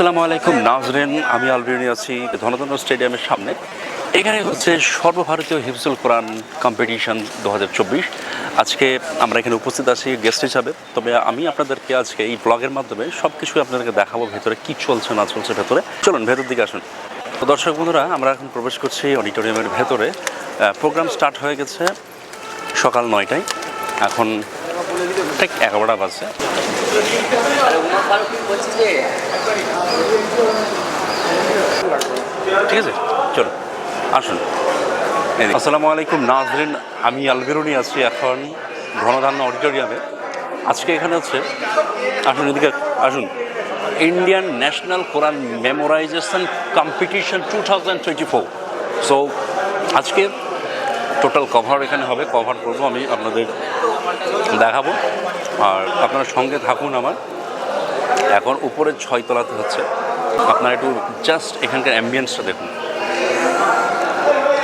আসসালামু আলাইকুম, নাজরিন। আমি আলবিরনি আছি ধনতন্ত্র স্টেডিয়ামের সামনে। এখানে হচ্ছে সর্বভারতীয় হিফজুল কোরআন কম্পিটিশন দু হাজার চব্বিশ। আজকে আমরা এখানে উপস্থিত আছি গেস্ট হিসাবে। তবে আমি আপনাদেরকে আজকে এই ব্লগের মাধ্যমে সব কিছু আপনাদেরকে দেখাবো ভেতরে কি চলছে, না চলছে ভেতরে। চলুন, ভেতর দিকে আসুন। তো দর্শক বন্ধুরা, আমরা এখন প্রবেশ করছি অডিটোরিয়ামের ভেতরে। প্রোগ্রাম স্টার্ট হয়ে গেছে সকাল নয়টায়। এখন ঠিক এগারোটা বাজছে ঠিক আছে, চলো, আসুন। আসসালামু আলাইকুম, নাজরিন, আমি আলবেরুনি আছি এখন ঘনধান্য অডিটোরিয়ামে। আজকে এখানে হচ্ছে, আসুন এদিকে, আসুন। Indian national Quran memorization competition two thousand twenty four. So আজকে টোটাল কভার এখানে হবে, কভার করব আমি আপনাদের দেখাবো। আর আপনারা সঙ্গে থাকুন আমার। এখন উপরের ছয় তলাতে হচ্ছে। আপনারা একটু জাস্ট এখানকার অ্যাম্বিয়েন্সটা দেখুন।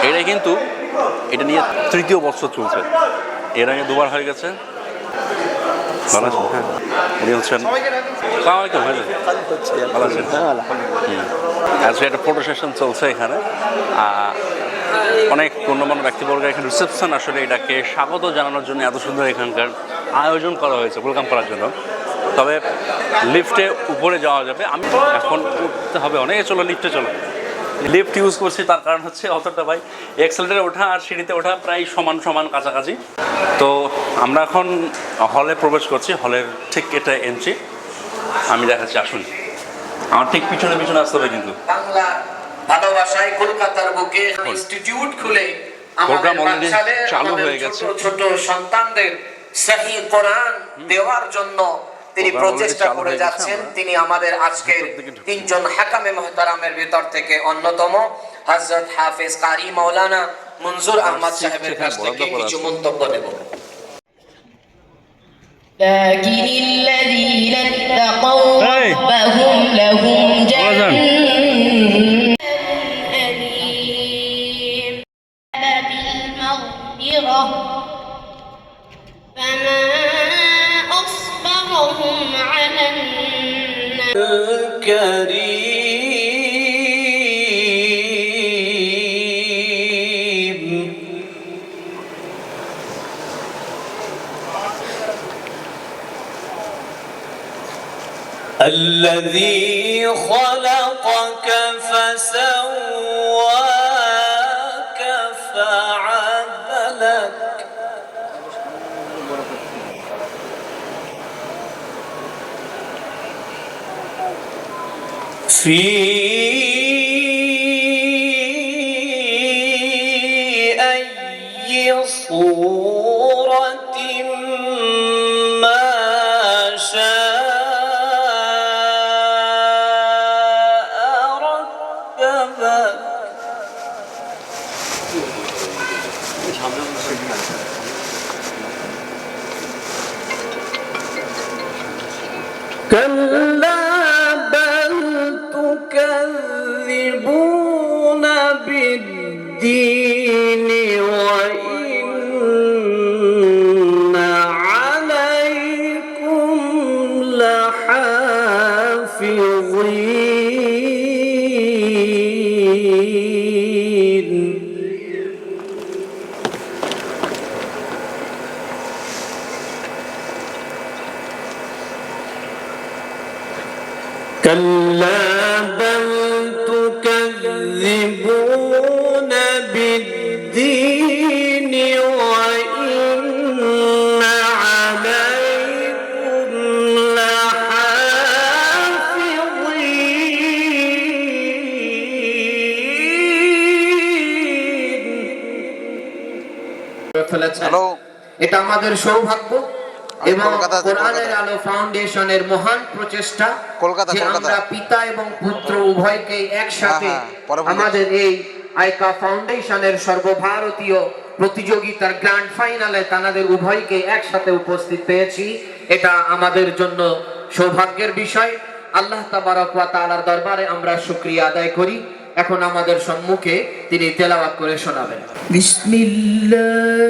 এটা কিন্তু এটা নিয়ে তৃতীয় বছর চলছে। এর আগে দুবার হয়ে গেছে। ভালো আছেন? হ্যাঁ। উনি হচ্ছেন সালাম আলাইকুম ভাই। ভালো আছেন? আজকে একটা ফটো সেশন চলছে এখানে। অনেক গণ্যমান্য ব্যক্তিবর্গ এখানে। রিসেপশন আসলে এটাকে স্বাগত জানানোর জন্য এত সুন্দর এখানকার আয়োজন করা হয়েছে, ওয়েলকাম করার জন্য। তবে লিফটে উপরে যাওয়া যাবে। আমি এখন উঠতে হবে। অনেক চলো, লিফটে চলো। লিফট ইউজ করছি, তার কারণ হচ্ছে অতটা ভাই এক্সেলেটারে ওঠা আর সিঁড়িতে ওঠা প্রায় সমান সমান কাছাকাছি। তো আমরা এখন হলে প্রবেশ করছি, হলের ঠিক এটা এন্ট্রি আমি দেখাচ্ছি, আসুন। আমার ঠিক পিছনে পিছনে আসতে হবে কিন্তু। বাংলা ভালোবাসায় কলকাতার বুকে ইনস্টিটিউট খুলে আমাদের Program already বাচ্চাদের, চালু আমাদের হয়ে গেছে। ছোট ছোট সন্তানদের সহি কোরআন দেওয়ার জন্য তিনি Program প্রচেষ্টা already চালু করে হয়ে গেছে, যাচ্ছেন আমরা তিনি আমাদের আজকের ভেতর দিকে ঢুকছি। তিনজন হাকামে মহতারামের ভিতর থেকে অন্যতম হযরত হাফেজ কারি মাওলানা মনজুর আহমদ সিট সাহেবের সেখানে কাছ বরাদ্দ থেকে করা কিছু আছে। মন্তব্য নেব لكن الذين اتقوا Hey. ربهم لهم Ozan. جنات الذي خلقك فسواك فعدلك. في বলেছেন এটা আমাদের সৌভাগ্য এবং কোরআনের আলো ফাউন্ডেশনের মহান প্রচেষ্টা কলকাতা আমরা পিতা এবং পুত্র উভয়কে একসাথে আমাদের এই আইকা ফাউন্ডেশনের সর্বভারতীয় প্রতিযোগিতার গ্র্যান্ড ফাইনালে তাদের উভয়কে একসাথে উপস্থিত পেয়েছি। এটা আমাদের জন্য সৌভাগ্যের বিষয়। আল্লাহ তাবারক ওয়া তাআলার দরবারে আমরা শুকরিয়া আদায় করি। এখন আমাদের সম্মুখে তিনি তেলাওয়াত করে শোনাবেন। বিসমিল্লাহির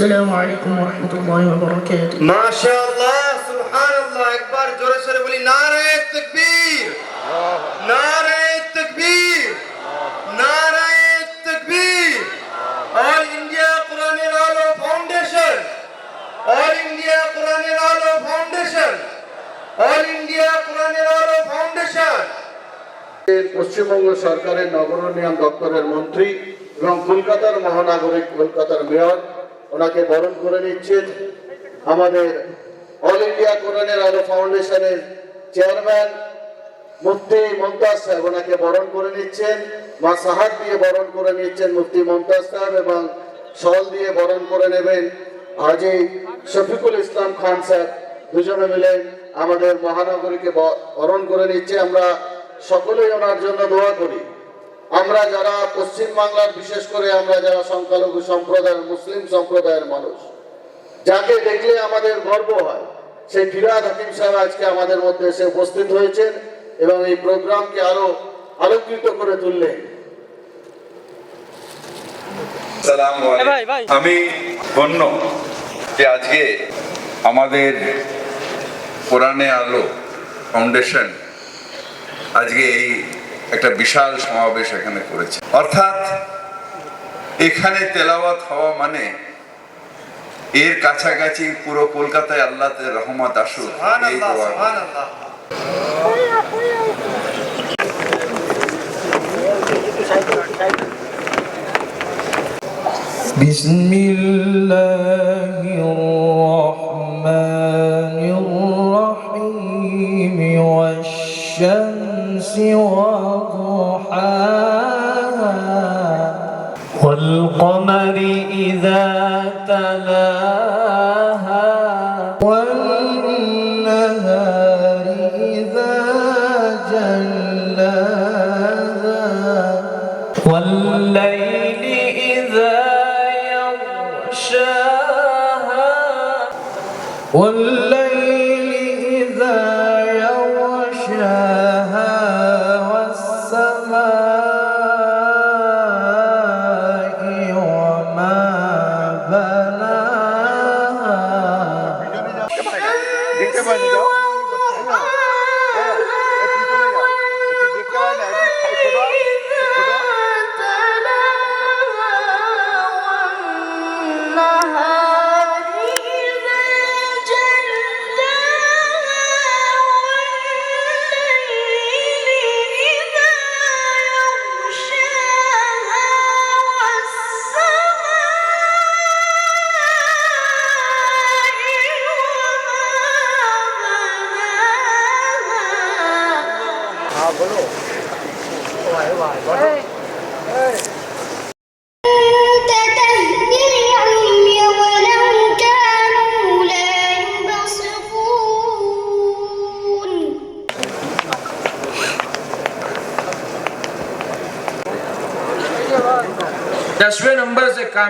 السلام عليكم ورحمة الله وبركاته ما شاء الله سبحان الله একবার জোরে সরে বলি নারে التكبير নারে التكبير নারে التكبير অল ইন্ডিয়া কোরআনের আলো ফাউন্ডেশন। অল ইন্ডিয়া কোরআনের আলো ফাউন্ডেশন। অল ইন্ডিয়া কোরআনের আলো ফাউন্ডেশন। পশ্চিমবঙ্গ সরকারের নগর উন্নয়ন দপ্তরের মন্ত্রী এবং কলকাতার মহানগরী কলকাতার মেয়র ওনাকে বরণ করে নিচ্ছেন আমাদের অল ইন্ডিয়া কোরআনের আলো ফাউন্ডেশনের চেয়ারম্যান মুফতি মমতাজ সাহেব ওনাকে বরণ করে নিচ্ছেন, মা সাহাদ দিয়ে বরণ করে নিচ্ছেন মুফতি মমতাজ সাহেব এবং সল দিয়ে বরণ করে নেবেন হাজি শফিকুল ইসলাম খান সাহেব দুজনে মিলে আমাদের মহানগরীকে বরণ করে নিচ্ছে। আমরা সকলেই ওনার জন্য দোয়া করি। আমরা যারা পশ্চিম বাংলার বিশেষ করে আমরা যারা সংখ্যালঘু সম্প্রদায়ের মুসলিম সম্প্রদায়ের মানুষ যাকে দেখলে আমাদের গর্ব হয় সেই ফিরাদ হাকিম সাহেব আজকে আমাদের মধ্যে এসে উপস্থিত হয়েছেন এবং এই প্রোগ্রামকে আরও আলোকিত করে তুললেন। আমি ধন্য যে আজকে আমাদের কোরআনে আলো ফাউন্ডেশন আজকে এই একটা বিশাল সমাবেশ এখানে করেছে অর্থাৎ এখানে তেলাওয়াত হওয়া মানে এর কাছাকাছি পুরো কলকাতায় আল্লাহ রহমত আসুক এই সুবহানাল্লাহ দোয়া করি। সুবহানাল্লাহ بسم الله الرحمن الرحيم والشمس وضحاها والقمر إذا تلاها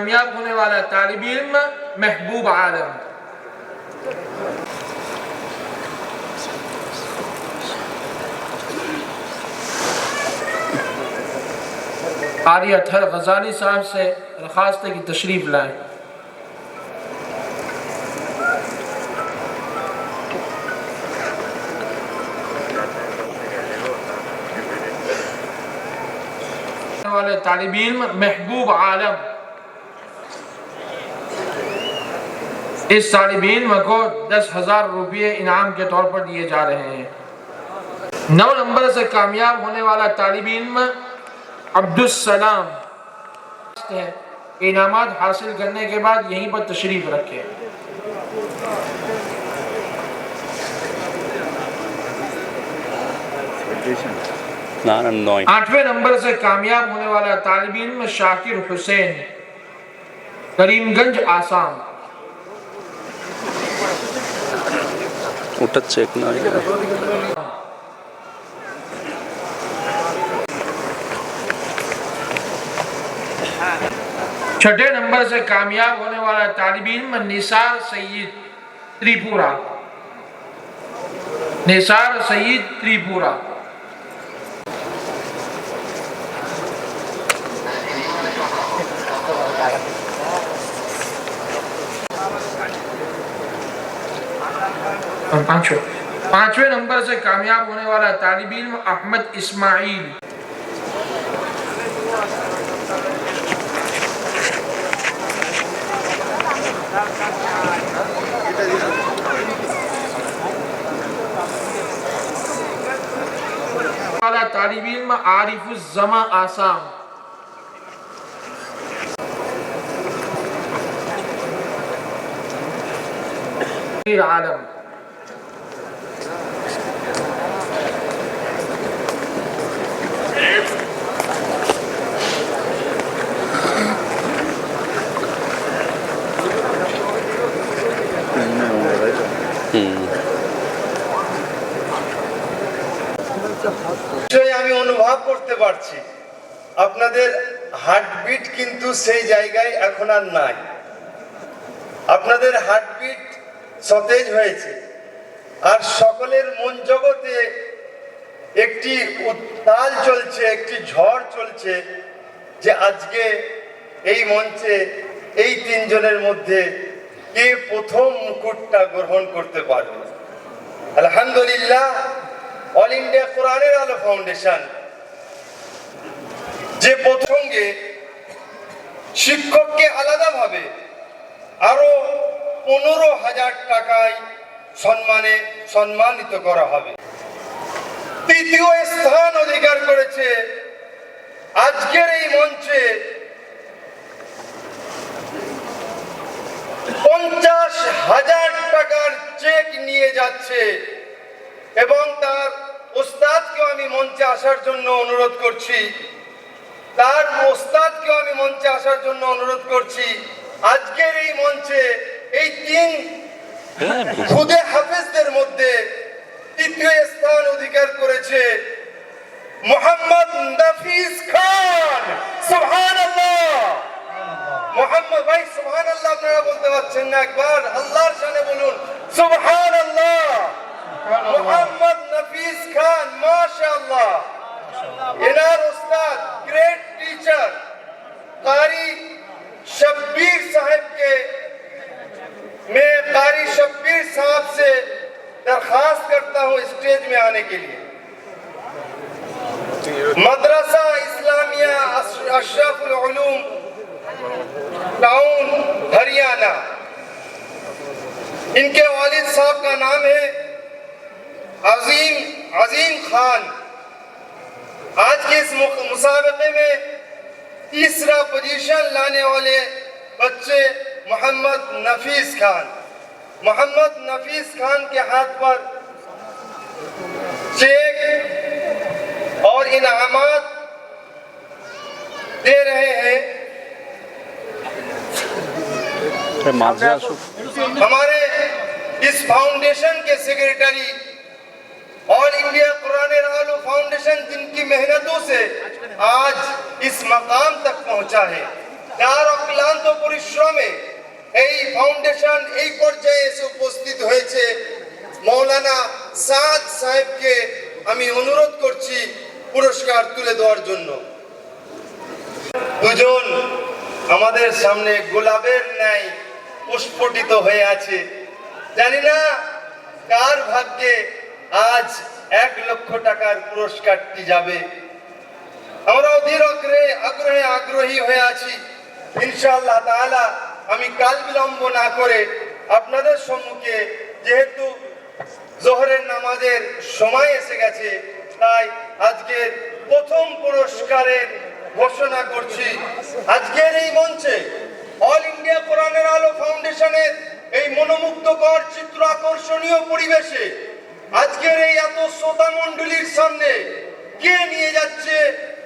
कामयाब होने वाला तालिब इल्म महबूब आलम आर्य अथर गजाली साहब से दरखास्त है कि तशरीफ लाएं वाले तालिब इल्म महबूब आलम اس طالبین کو دس ہزار روپیے انعام کے طور پر دیے جا رہے ہیں۔ نو نمبر سے کامیاب ہونے والا طالب علم عبد السلام انعامات حاصل کرنے کے بعد یہیں پر تشریف رکھے آٹھویں نمبر سے کامیاب ہونے والا طالب علم شاکر حسین، کریم گنج آسام۔ ముట్టచ్చేకినా چھٹے نمبر سے کامیاب ہونے والا طالب علم نثار سید تریپورہ۔ نثار سید تریپورہ۔ پانچو پانچویں نمبر سے کامیاب ہونے والا طالب علم احمد اسماعیل والا طالب علم عارف الزما آسام عالم কিন্তু সেই জায়গায় এখন আর নাই। আপনাদের হার্টবিট সতেজ হয়েছে। আর সকলের মন জগতে একটি উত্তাল চলছে, একটি ঝড় চলছে যে আজকে এই মঞ্চে এই তিনজনের মধ্যে কে প্রথম মুকুটটা গ্রহণ করতে পারবে। আলহামদুলিল্লাহ অল ইন্ডিয়া কোরআনের আলো ফাউন্ডেশন যে প্রসঙ্গে শিক্ষককে আলাদাভাবে আরও পনেরো হাজার টাকায় সম্মানে সম্মানিত করা হবে। তৃতীয় স্থান অধিকার করেছে আজকের এই মঞ্চে পঞ্চাশ হাজার টাকার চেক নিয়ে যাচ্ছে এবং তার ওস্তাদকেও আমি মঞ্চে আসার জন্য অনুরোধ করছি। তার ওস্তাদকেও আমি মঞ্চে আসার জন্য অনুরোধ করছি। আজকের এই মঞ্চে এই তিন খুদে হাফেজদের মধ্যে তৃতীয় স্থান অধিকার করেছে মোহাম্মদ নাফিস খান। সুবহানাল্লাহ। মোহাম্মদ ভাই সুবহানাল্লাহ আপনারা বলতে পারছেন না একবার। আল্লাহর শানে বলুন সুবহানাল্লাহ। মোহাম্মদ নফিস খান মাশাআল্লাহ। এনার ওস্তাদ great teacher قاری شبیر صاحب کے، میں قاری شبیر صاحب سے درخواست کرتا ہوں اسٹیج میں آنے کے لیے۔ مدرسہ اسلامیہ اشرف العلوم ٹاؤن ہریانہ۔ ان کے والد صاحب کا نام ہے عظیم عظیم خان۔ آج کے اس مسابقے میں تیسرا پوزیشن لانے والے بچے محمد نفیس خان۔ محمد نفیس خان کے ہاتھ پر چیک اور انعامات دے رہے ہیں۔ ہمارے اس فاؤنڈیشن کے سیکرٹری all India Quran आलो फाउंडेशन जिनकी मेहनतों से आज इस मकाम तक पहुंचा है তার অক্লান্ত পরিশ্রমে এই ফাউন্ডেশন এই পর্যায়ে এসে উপস্থিত হয়েছে মৌলানা সাদ সাহেবকে আমি অনুরোধ করছি পুরস্কার তুলে দেওয়ার জন্য দুজন আমাদের সামনে গোলাপের ন্যায় পুষ্পটিত হয়ে আছে জানি না কার ভাগ্যে আজ এক লক্ষ টাকার পুরস্কারটি যাবে। আমরা অধীর আগ্রহে আগ্রহে হয়ে আছি। ইনশাআল্লাহ তাআলা আমি কাল বিলম্ব না করে আপনাদের সম্মুখে, যেহেতু জোহরের নামাজের সময় এসে গেছে, তাই আজকের প্রথম পুরস্কারের ঘোষণা করছি। আজকের এই মঞ্চে অল ইন্ডিয়া কোরআনের আলো ফাউন্ডেশনের এই মনোমুগ্ধকর, চিত্র আকর্ষণীয় পরিবেশে আজকের এই এত শ্রোতা মণ্ডলীর সামনে কে নিয়ে যাচ্ছে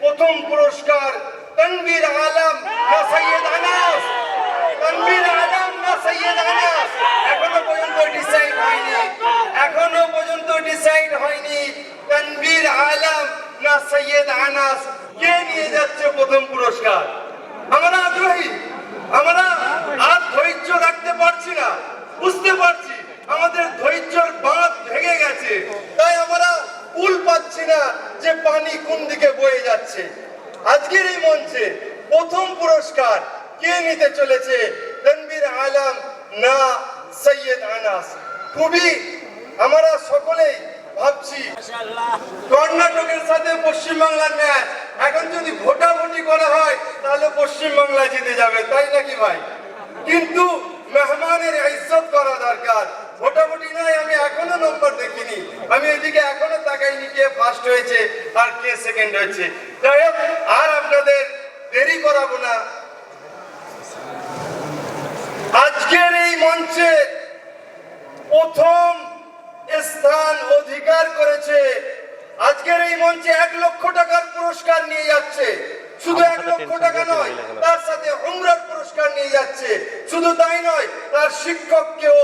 প্রথম পুরস্কার? তনবীর আলম না সৈয়দ আনাস? তানভীর আলম না সৈয়দ আনাস? এখনও পর্যন্ত ডিসাইড হয়নি। এখনও পর্যন্ত ডিসাইড হয়নি তানভীর আলম না সৈয়দ আনাস। কে নিয়ে যাচ্ছে প্রথম পুরস্কার? আমরা আগ্রহী। আমরা আর ধৈর্য রাখতে পারছি না। বুঝতে পারছি আমাদের ধৈর্যর বাঁধ ভেঙে গেছে তাই আমরা কুল পাচ্ছি না যে পানি কোন দিকে বয়ে যাচ্ছে। আজকের এই মঞ্চে প্রথম পুরস্কার কে নিতে চলেছে তনবীর আলম না সৈয়দ আনাস? খুবই আমরা সকলেই ভাবছি কর্ণাটকের সাথে পশ্চিমবাংলার ম্যাচ। এখন যদি ভোটাভুটি করা হয় তাহলে পশ্চিমবাংলা জিতে যাবে তাই নাকি ভাই? কিন্তু মেহমানের ইজ্জত করা দরকার। ভোটাভুটি নয় আমি এখনও নম্বর দেখিনি। আমি এদিকে এখনও তাকাইনি কে ফার্স্ট হয়েছে আর কে সেকেন্ড হয়েছে। যাই হোক আর আপনাদের দেরি করাবো না। আজকের এই মঞ্চে প্রথম স্থান অধিকার করেছে। আজকের এই মঞ্চে এক লক্ষ টাকার পুরস্কার নিয়ে যাচ্ছে। শুধু এক লক্ষ টাকা নয় তার সাথে উমরার পুরস্কার নিয়ে যাচ্ছে। শুধু তাই নয় তার শিক্ষককেও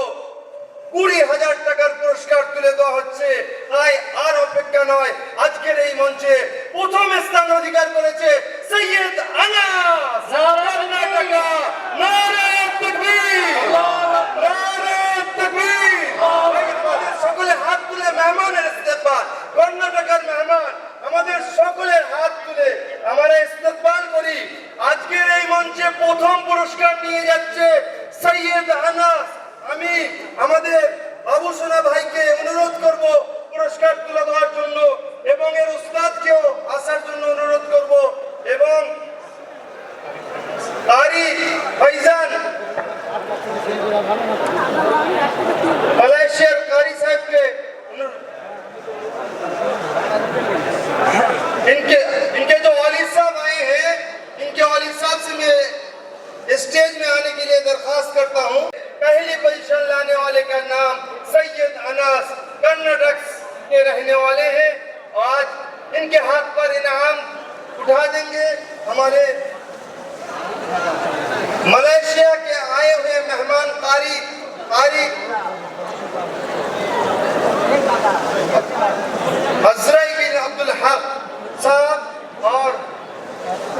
কুড়ি হাজার টাকার পুরস্কার তুলে দেওয়া হচ্ছে। তাই আর অপেক্ষা নয় আজকের এই মঞ্চে প্রথম স্থান অধিকার করেছে সৈয়দ আনাস। কর্ণাটক সকলে হাত তুলে মেহমানের ইস্তেকবাল কর্ণাটকের মেহমান আমাদের সকলের হাত তুলে আমরা ইস্তেকবাল করি। আজকের এই মঞ্চে প্রথম পুরস্কার নিয়ে যাচ্ছে সৈয়দ আনাস। আমি আমাদের আবুসনা ভাইকে অনুরোধ করব পুরস্কার তুলে দেওয়ার ہم پور ملشر جو والد صاحب آئے ہیں ان کے والد صاحب سے میں اسٹیج میں آنے کے لیے درخواست کرتا ہوں پہلی پوزیشن لانے والے کا نام سید اناس کرناٹک کے رہنے والے ہیں۔ آج ان کے ہاتھ پر انعام اٹھا دیں گے۔ ہمارے ملیشیا کے آئے ہوئے مہمان قاری قاری۔ حضرائی بن عبدالحق صاحب اور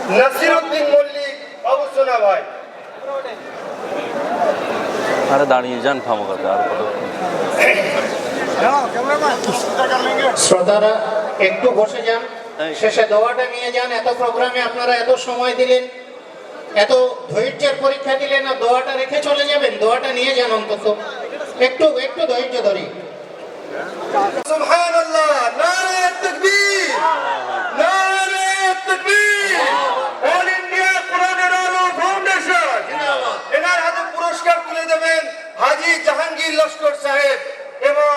نصیر الدین مولی ابو سنا بھائی আরে দাঁড়িয়ে যান খামোখাতে আর কত শ্রোতারা একটু বসে যান শেষে দোয়াটা নিয়ে যান এত প্রোগ্রামে আপনারা এত সময় দিলেন এত ধৈর্যের পরীক্ষা দিলেন আর দোয়াটা রেখে চলে যাবেন দোয়াটা নিয়ে যান অন্তত। একটু একটু ধৈর্য ধরি। সুবহান আল্লাহ নারে তাকবীর নারে তাকবীর অল ইন্ডিয়া কোরআনের আলো ফাউন্ডেশন এনার হাতে পুরস্কার তুলে দেবেন হাজী জাহাঙ্গীর লস্কর সাহেব এবং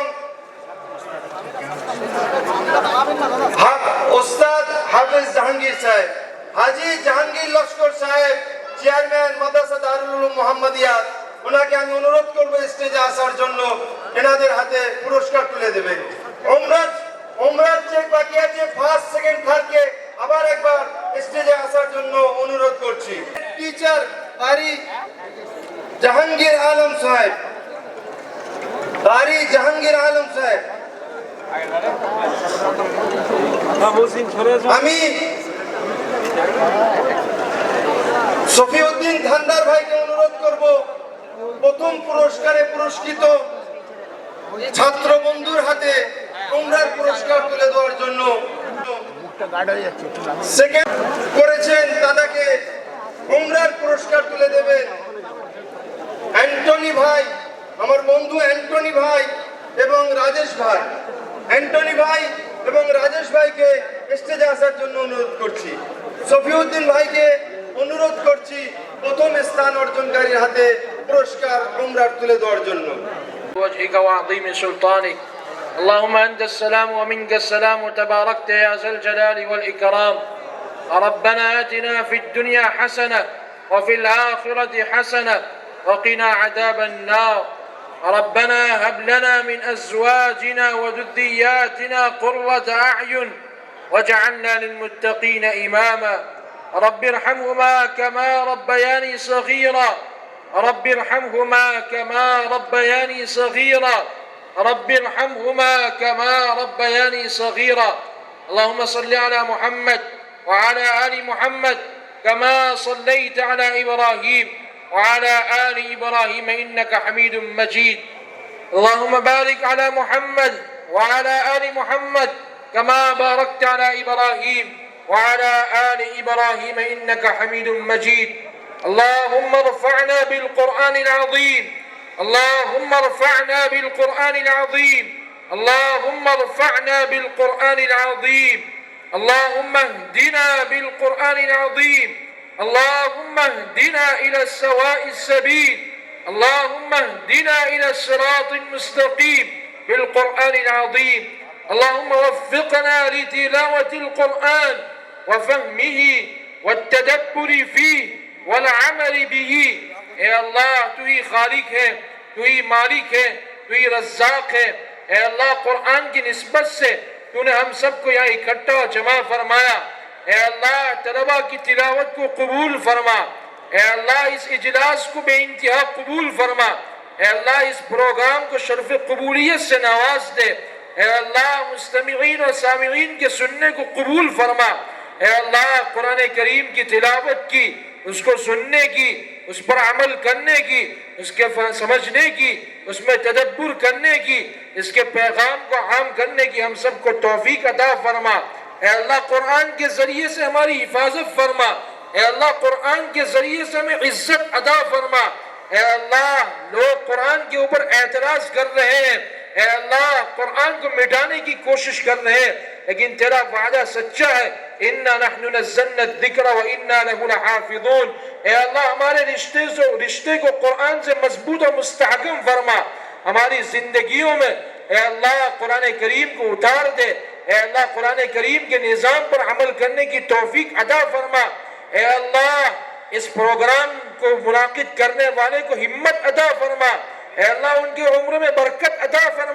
হা- ওস্তাদ হাফিজ জাহাঙ্গীর সাহেব হাজী জাহাঙ্গীর লস্কর সাহেব চেয়ারম্যান মাদ্রাসা দারুল উলুম মোহাম্মদিয়া ওনাকে আমি অনুরোধ করব স্টেজে আসার জন্য। এনাদের হাতে পুরস্কার তুলে দেবেন। ওমরাজ ওমরাজ ফার্স্ট সেকেন্ড থার্ডকে আবার একবার স্টেজে আসার জন্য অনুরোধ করছি। জাহাঙ্গীর আলম সাহেব। জাহাঙ্গীর আলম সাহেব। আমি সফিউদ্দিন ধান্দার ভাইকে অনুরোধ করব। প্রথম পুরস্কারে পুরস্কৃত ছাত্র বন্ধুর হাতে তোমরার পুরস্কার তুলে দেওয়ার জন্য সেকেন্ড করেছেন দাদাকে উমরার পুরস্কার তুলে দেবেন। অ্যান্টনি ভাই, আমার বন্ধু অ্যান্টনি ভাই এবং রাজেশ ভাই। অ্যান্টনি ভাই এবং রাজেশ ভাইকে স্টেজে আসার জন্য অনুরোধ করছি। সফিউদ্দিন ভাইকে অনুরোধ করছি প্রথম স্থান অর্জনকারীর হাতে পুরস্কার উমরার তুলে দেওয়ার জন্য وجهك وعظيم سلطانك اللهم أنت السلام ومنك السلام تباركت يا ذا الجلال والإكرام ربنا آتنا في الدنيا حسنة وفي الآخرة حسنة وقنا عذاب النار ربنا هب لنا من أزواجنا وذرياتنا قرة أعين واجعلنا للمتقين إماما رب ارحمهما كما ربياني صغيرا رب ارحمهما كما ربياني صغيرا. رب ارحمهما كما ربياني صغيرا. اللهم صل على محمد وعلى آل محمد كما صليت على إبراهيم وعلى آل إبراهيم إنك حميد مجيد. اللهم بارك على محمد وعلى آل محمد كما باركت على إبراهيم وعلى آل إبراهيم إنك حميد مجيد. اللهم ارفعنا بالقرآن العظيم. اللهم ارفعنا بالقرآن العظيم. اللهم ارفعنا بالقرآن العظيم. اللهم اهدنا بالقرآن العظيم. اللهم اهدنا إلى السواء السبيل. اللهم اهدنا إلى الصراط المستقيم. بالقرآن العظيم. اللهم وفقنا لتلاوة القرآن وفهمه والتدبر فيه. والعمل به. اے اللہ، تو ہی خالق ہے، تو ہی مالک ہے، تو ہی رزاق ہے۔ اے اللہ، قرآن کی نسبت سے تو نے ہم سب کو یہاں اکٹھا و جمع فرمایا۔ اے اللہ طلبہ کی تلاوت کو قبول فرما۔ اے اللہ، اس اجلاس کو بے انتہا قبول فرما۔ اے اللہ، اس پروگرام کو شرف قبولیت سے نواز دے۔ اے اللہ، مستمعین اور سامعین کے سننے کو قبول فرما۔ اے اللہ، قرآن کریم کی تلاوت کی۔ اس کو سننے کی، اس پر عمل کرنے کی، اس کے سمجھنے کی، اس میں تدبر کرنے کی، اس کے پیغام کو عام کرنے کی ہم سب کو توفیق عطا فرما۔ اے اللہ، قرآن کے ذریعے سے ہماری حفاظت فرما۔ اے اللہ، قرآن کے ذریعے سے ہمیں عزت ادا فرما۔ اے اللہ، لوگ قرآن کے اوپر اعتراض کر رہے ہیں۔ اے اللہ، قرآن کو مٹانے کی کوشش کر رہے ہیں۔ لیکن تیرا وعدہ سچا ہے۔ انا نحن نزلنا الذکر و انا له لحافظون اے اللہ ہمارے رشتے سے رشتے کو قرآن سے مضبوط و مستحکم فرما۔ ہماری زندگیوں میں اے اللہ قرآن کریم کو اتار دے۔ اے اللہ قرآن کریم کے نظام پر عمل کرنے کی توفیق عطا فرما۔ اے اللہ، اس پروگرام کو منعقد کرنے والے کو ہمت عطا فرما۔ اے اللہ، ان کے عمر میں برکت عطا فرما۔